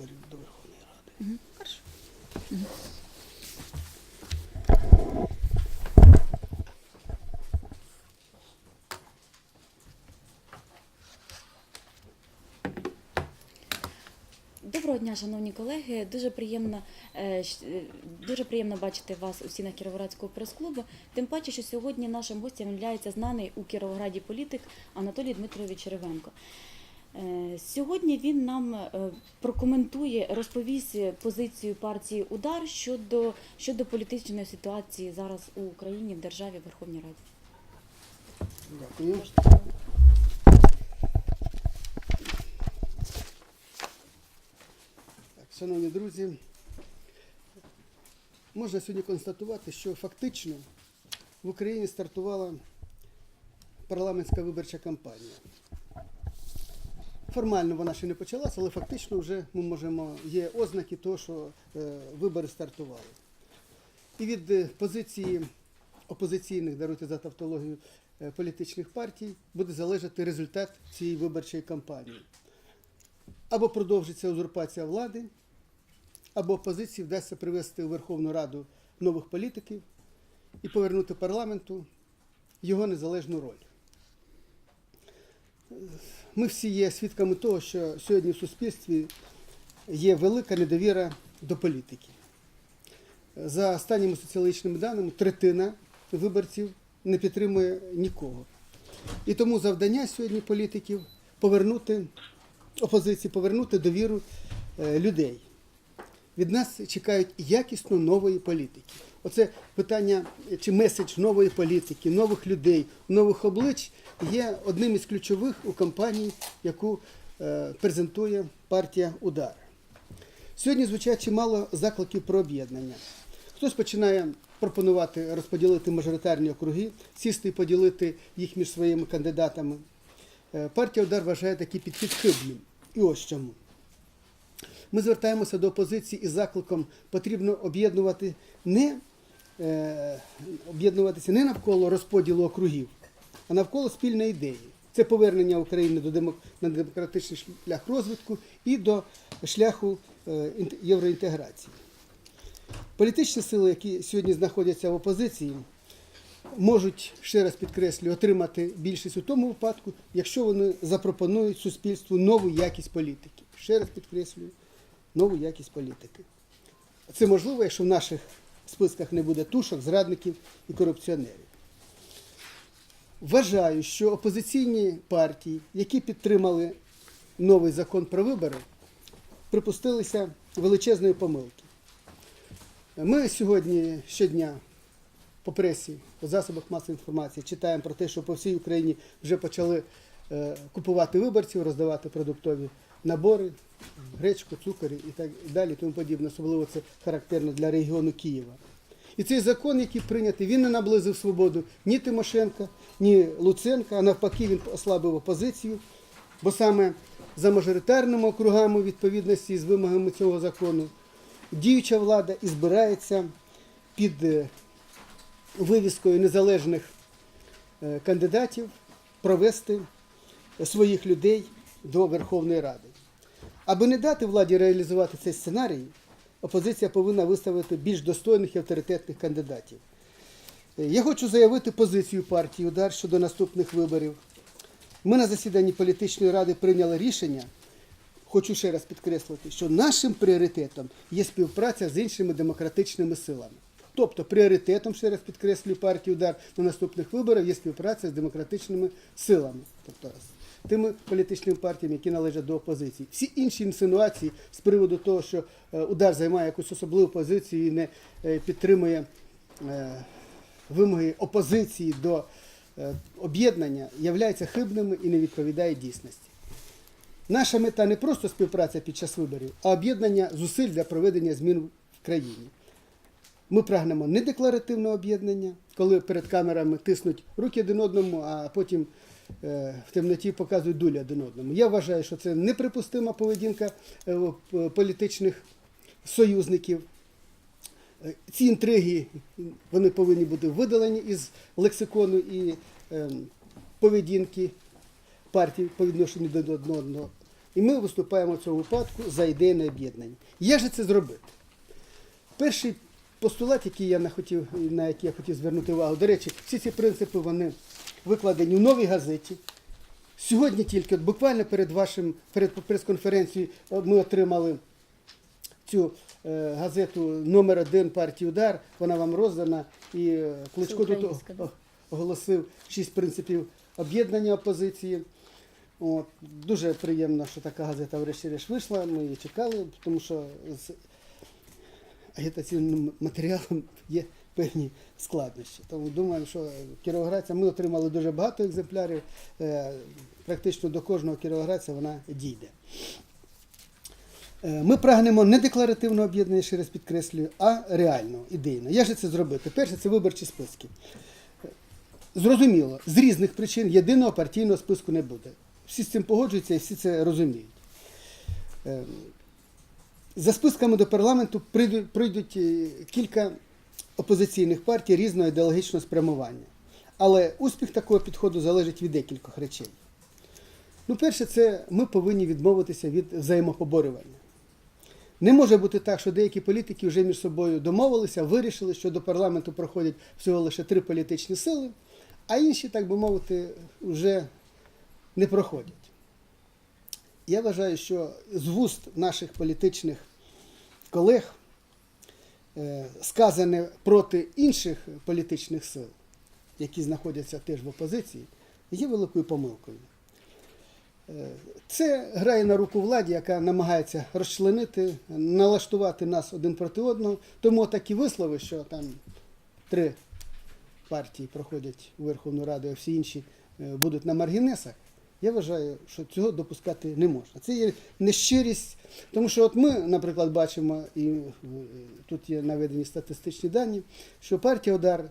виборів до Верховної Ради. Доброго дня, шановні колеги. Дуже приємно, е, е, дуже приємно бачити вас у стінах Кіровоградського прес-клубу. Тим паче, що сьогодні нашим гостем є знаний у Кіровограді політик Анатолій Дмитрович Черевенко. Е, Сьогодні він нам е, прокоментує, розповість позицію партії Удар щодо, щодо політичної ситуації зараз у Україні в державі в Верховній Раді. Дякую. Так, шановні друзі, можна сьогодні констатувати, що фактично в Україні стартувала парламентська виборча кампанія. Формально вона ще не почалася, але фактично вже ми можемо, є ознаки того, що е, вибори стартували. І від е, позиції опозиційних, даруйте за тавтологію, е, політичних партій буде залежати результат цієї виборчої кампанії. Або продовжиться узурпація влади, або опозиції вдасться привести у Верховну Раду нових політиків і повернути парламенту його незалежну роль. Ми всі є свідками того, що сьогодні в суспільстві є велика недовіра до політики. За останніми соціологічними даними, третина виборців не підтримує нікого. І тому завдання сьогодні політиків повернути опозиції, повернути довіру е, людей. Від нас чекають якісно нової політики. Оце питання чи меседж нової політики, нових людей, нових облич є одним із ключових у кампанії, яку е, презентує партія Удар. Сьогодні звучать чимало закликів про об'єднання. Хтось починає пропонувати розподілити мажоритарні округи, сісти і поділити їх між своїми кандидатами. Е, Партія Удар вважає такий підхід хибним. І ось чому. Ми звертаємося до опозиції із закликом потрібно об'єднувати не, е, об'єднуватися не навколо розподілу округів, а навколо спільної ідеї. Це повернення України до демок... на демократичний шлях розвитку і до шляху е, євроінтеграції. Політичні сили, які сьогодні знаходяться в опозиції, можуть, ще раз підкреслюю, отримати більшість у тому випадку, якщо вони запропонують суспільству нову якість політики. Ще раз підкреслюю, нову якість політики. Це можливо, якщо в наших списках не буде тушок, зрадників і корупціонерів. Вважаю, що опозиційні партії, які підтримали новий закон про вибори, припустилися величезної помилки. Ми сьогодні щодня по пресі, по засобах масової інформації читаємо про те, що по всій Україні вже почали е, купувати виборців, роздавати продуктові набори, гречку, цукор і так далі, тому подібне. Особливо це характерно для регіону Києва. І цей закон, який прийнятий, він не наблизив свободу ні Тимошенка, ні Луценка, а навпаки, він ослабив опозицію, бо саме за мажоритарними округами відповідності з вимогами цього закону діюча влада і збирається під е, вивіскою незалежних е, кандидатів провести своїх людей до Верховної Ради. Аби не дати владі реалізувати цей сценарій, опозиція повинна виставити більш достойних і авторитетних кандидатів. Я хочу заявити позицію партії Удар щодо наступних виборів. Ми на засіданні політичної ради прийняли рішення. Хочу ще раз підкреслити, що нашим пріоритетом є співпраця з іншими демократичними силами. Тобто пріоритетом, ще раз підкреслюю партію удар на наступних виборах є співпраця з демократичними силами, тобто тими політичними партіями, які належать до опозиції. Всі інші інсинуації з приводу того, що е, удар займає якусь особливу позицію і не е, підтримує е, вимоги опозиції до об'єднання, являються хибними і не відповідає дійсності. Наша мета не просто співпраця під час виборів, а об'єднання зусиль для проведення змін в країні. Ми прагнемо не декларативного об'єднання, коли перед камерами тиснуть руки один одному, а потім в темноті показують дулі один одному. Я вважаю, що це неприпустима поведінка е, політичних союзників. Е, Ці інтриги вони повинні бути видалені із лексикону і ем, поведінки партій по відношенню до одного І ми виступаємо в цьому випадку за ідейне об'єднання. Як же це зробити? Перший постулат, який я не хотів, на який я хотів звернути увагу, до речі, всі ці принципи вони викладені в новій газеті. Сьогодні тільки, от буквально перед вашим перед прес-конференцією, е, ми отримали цю е, газету номер один партії Удар. Вона вам роздана. І е, Кличко тут оголосив шість принципів об'єднання опозиції. От, дуже приємно, що така газета врешті-решт вийшла. Ми її чекали, тому що з агітаційним матеріалом є певні складнощі. Тому думаємо, що кіровоградцям ми отримали дуже багато екземплярів. Е, Практично до кожного кіровоградця вона дійде. Е, Ми прагнемо не декларативного об'єднання, ще раз підкреслюю, а реального, ідейного. Як же це зробити? Перше, це виборчі списки. Зрозуміло, з різних причин єдиного партійного списку не буде. Всі з цим погоджуються і всі це розуміють. Е, За списками до парламенту прийдуть, кілька опозиційних партій різного ідеологічного спрямування. Але успіх такого підходу залежить від декількох речей. Ну, перше, це ми повинні відмовитися від взаємопоборювання. Не може бути так, що деякі політики вже між собою домовилися, вирішили, що до парламенту проходять всього лише три політичні сили, а інші, так би мовити, вже не проходять. Я вважаю, що з вуст наших політичних колег, сказане проти інших політичних сил, які знаходяться теж в опозиції, є великою помилкою. Е, Це грає на руку владі, яка намагається розчленити, налаштувати нас один проти одного. Тому такі вислови, що там три партії проходять Верховну Раду, а всі інші е, будуть на маргінесах. Я вважаю, що цього допускати не можна. Це є нещирість, тому що от ми, наприклад, бачимо, і е, тут є наведені статистичні дані, що партія Удар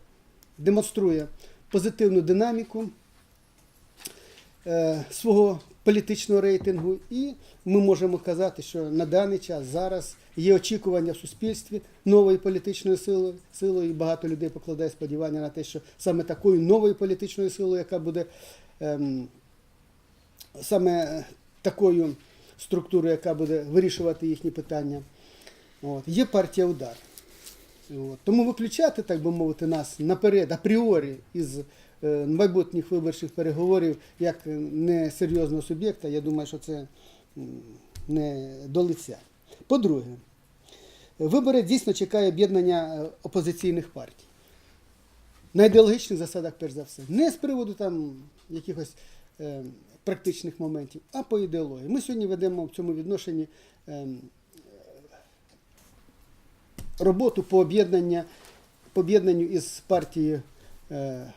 демонструє позитивну динаміку е, свого політичного рейтингу, і ми можемо казати, що на даний час зараз є очікування в суспільстві нової політичної сили, сили, і багато людей покладає сподівання на те, що саме такою новою політичною силою, яка буде ем, саме такою структурою, яка буде вирішувати їхні питання, от, є партія удар. От. Тому виключати, так би мовити, нас наперед, апріорі із е, майбутніх виборчих переговорів як несерйозного суб'єкта, я думаю, що це не до лиця. По-друге, вибори дійсно чекає об'єднання е, опозиційних партій. На ідеологічних засадах, перш за все. Не з приводу там якихось практичних моментів, а по ідеології. Ми сьогодні ведемо в цьому відношенні ем, роботу по об'єднання, по об'єднанню із партією е,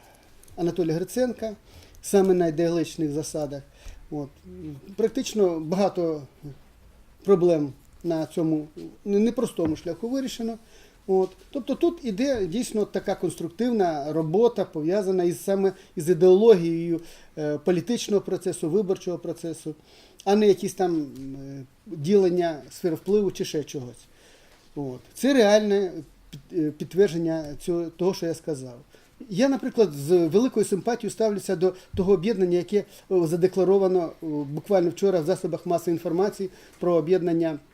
Анатолія Гриценка, саме на ідеологічних засадах. От. Практично багато проблем на цьому непростому шляху вирішено. От. Тобто тут іде дійсно така конструктивна робота, пов'язана із саме із ідеологією е, політичного процесу, виборчого процесу, а не якісь там е, ділення сфер впливу чи ще чогось. От. Це реальне е, підтвердження цього, того, що я сказав. Я, наприклад, з великою симпатією ставлюся до того об'єднання, яке задекларовано буквально вчора в засобах масової інформації про об'єднання е,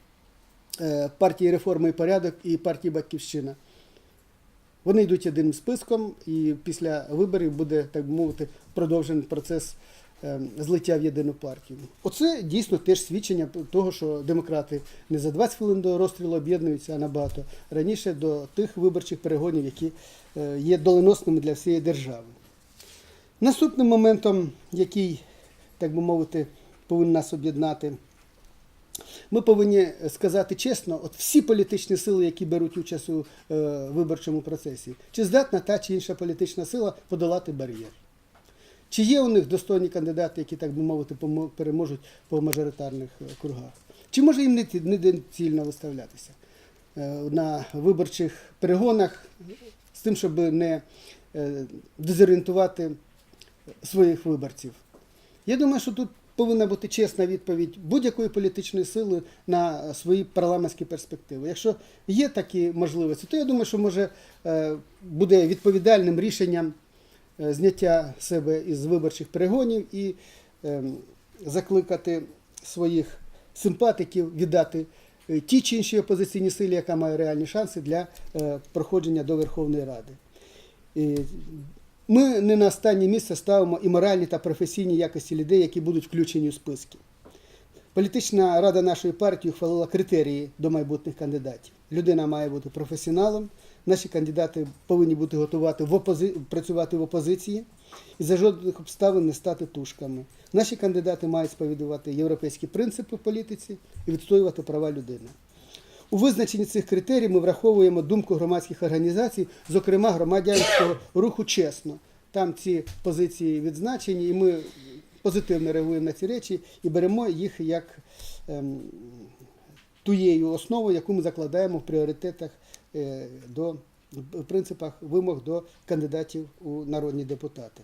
партії реформи і порядок і партії Батьківщина. Вони йдуть єдиним списком, і після виборів буде, так би мовити, продовжений процес е, злиття в єдину партію. Оце дійсно теж свідчення того, що демократи не за 20 хвилин до розстрілу об'єднуються, а набагато раніше до тих виборчих перегонів, які е, є доленосними для всієї держави. Наступним моментом, який, так би мовити, повинен нас об'єднати, ми повинні сказати чесно, от всі політичні сили, які беруть участь у е, виборчому процесі, чи здатна та чи інша політична сила подолати бар'єр? Чи є у них достойні кандидати, які, так би мовити, переможуть по мажоритарних е, кругах? Чи може їм не недоцільно виставлятися е, на виборчих перегонах з тим, щоб не е, дезорієнтувати своїх виборців? Я думаю, що тут повинна бути чесна відповідь будь-якої політичної сили на свої парламентські перспективи. Якщо є такі можливості, то я думаю, що може е, буде відповідальним рішенням е, зняття себе із виборчих перегонів і е, закликати своїх симпатиків віддати е, ті чи інші опозиційні силі, яка має реальні шанси для проходження до Верховної Ради. Ми не на останнє місце ставимо і моральні та професійні якості людей, які будуть включені у списки. Політична рада нашої партії ухвалила критерії до майбутніх кандидатів. Людина має бути професіоналом. Наші кандидати повинні бути готувати в опози... працювати в опозиції і за жодних обставин не стати тушками. Наші кандидати мають сповідувати європейські принципи в політиці і відстоювати права людини. У визначенні цих критерій ми враховуємо думку громадських організацій, зокрема громадянського руху чесно. Там ці позиції відзначені, і ми позитивно реагуємо на ці речі і беремо їх як ем, тією основою, яку ми закладаємо в пріоритетах е, до в принципах вимог до кандидатів у народні депутати.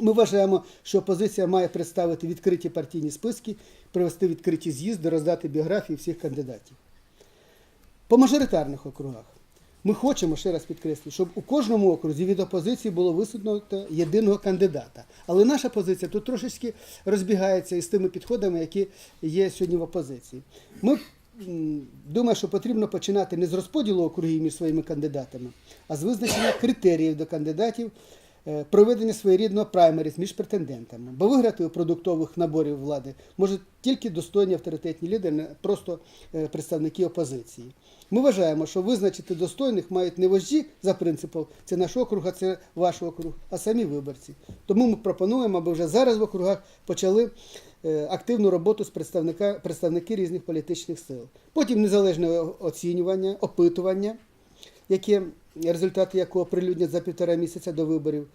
Ми вважаємо, що опозиція має представити відкриті партійні списки, провести відкриті з'їзди, роздати біографії всіх кандидатів. По мажоритарних округах ми хочемо, ще раз підкреслю, щоб у кожному окрузі від опозиції було висунуто єдиного кандидата. Але наша позиція тут трошечки розбігається із тими підходами, які є сьогодні в опозиції. Ми думаємо, що потрібно починати не з розподілу округів між своїми кандидатами, а з визначення критеріїв до кандидатів, проведення своєрідного праймеріс між претендентами. Бо виграти у продуктових наборів влади можуть тільки достойні авторитетні лідери, не просто е, представники опозиції. Ми вважаємо, що визначити достойних мають не вожді за принципом це наш округ, а це ваш округ, а самі виборці. Тому ми пропонуємо, аби вже зараз в округах почали е, активну роботу з представника, представники різних політичних сил. Потім незалежне оцінювання, опитування, яке результати якого прилюднять за півтора місяця до виборів.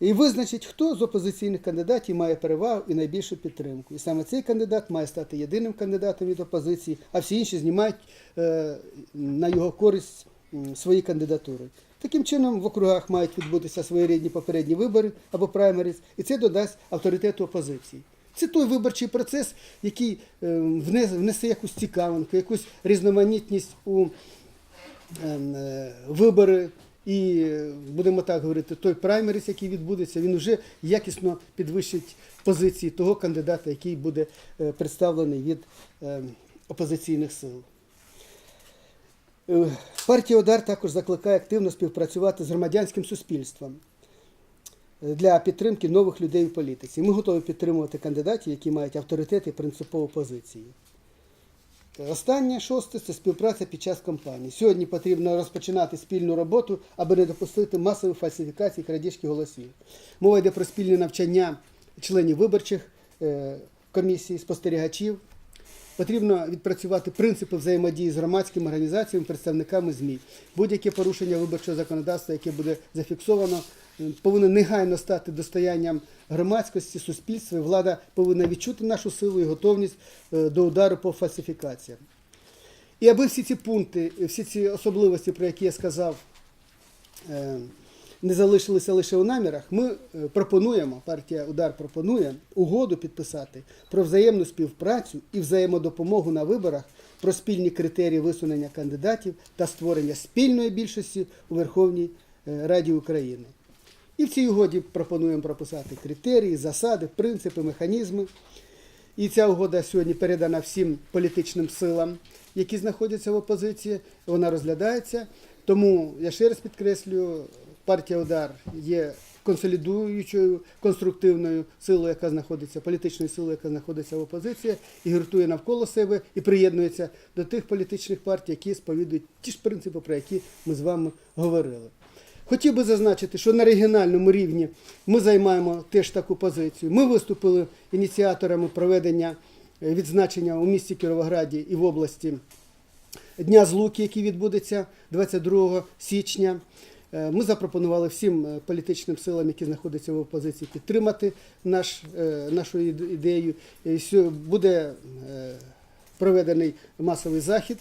І визначить, хто з опозиційних кандидатів має перевагу і найбільшу підтримку. І саме цей кандидат має стати єдиним кандидатом від опозиції, а всі інші знімають е, на його користь свої кандидатури. Таким чином, в округах мають відбутися своєрідні попередні вибори або праймеріс, і це додасть авторитету опозиції. Це той виборчий процес, який е, внесе якусь цікавинку, якусь різноманітність у ем, вибори. І е, будемо так говорити, той праймеріс, який відбудеться, він вже якісно підвищить позиції того кандидата, який буде е, представлений від е, опозиційних сил. Е, Партія Удар також закликає активно співпрацювати з громадянським суспільством е, для підтримки нових людей в політиці. Ми готові підтримувати кандидатів, які мають авторитет і принципову позицію. Останнє шосте це співпраця під час кампанії. Сьогодні потрібно розпочинати спільну роботу, аби не допустити масових фальсифікацій крадіжки голосів. Мова йде про спільне навчання членів виборчих е, комісій, спостерігачів. Потрібно відпрацювати принципи взаємодії з громадськими організаціями, представниками ЗМІ. Будь-яке порушення виборчого законодавства, яке буде зафіксовано, е, повинно негайно стати достоянням громадськості, суспільства. Влада повинна відчути нашу силу і готовність е, до удару по фальсифікаціям. І аби всі ці пункти, всі ці особливості, про які я сказав, е, не залишилися лише у намірах, ми е, пропонуємо, партія Удар пропонує угоду підписати про взаємну співпрацю і взаємодопомогу на виборах, про спільні критерії висунення кандидатів та створення спільної більшості у Верховній е, Раді України. І в цій угоді пропонуємо прописати критерії, засади, принципи, механізми. І ця угода сьогодні передана всім політичним силам, які знаходяться в опозиції. Вона розглядається. Тому я ще раз підкреслюю, партія Удар є консолідуючою конструктивною силою, яка знаходиться, політичною силою, яка знаходиться в опозиції, і гуртує навколо себе і приєднується до тих політичних партій, які сповідують ті ж принципи, про які ми з вами говорили. Хотів би зазначити, що на регіональному рівні ми займаємо теж таку позицію. Ми виступили ініціаторами проведення е, відзначення у місті Кіровограді і в області Дня Злуки, який відбудеться 22 січня. Е, Ми запропонували всім е, політичним силам, які знаходяться в опозиції, підтримати наш, нашу ідею. Буде проведений масовий захід.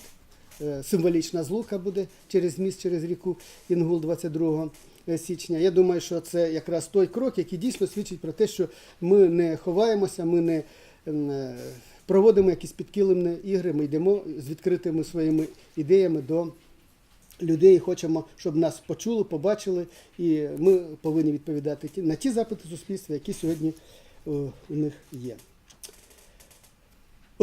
Е, Символічна злука буде через міст, через ріку Інгул 22 січня. Я думаю, що це якраз той крок, який дійсно свідчить про те, що ми не ховаємося, ми не ем, е, проводимо якісь підкилимні ігри, ми йдемо з відкритими своїми ідеями до людей, хочемо, щоб нас почули, побачили, і ми повинні відповідати на ті запити суспільства, які сьогодні е, у них є.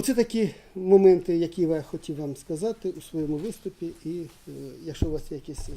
Оце такі моменти, які я хотів вам сказати у своєму виступі. І е, якщо у вас є якісь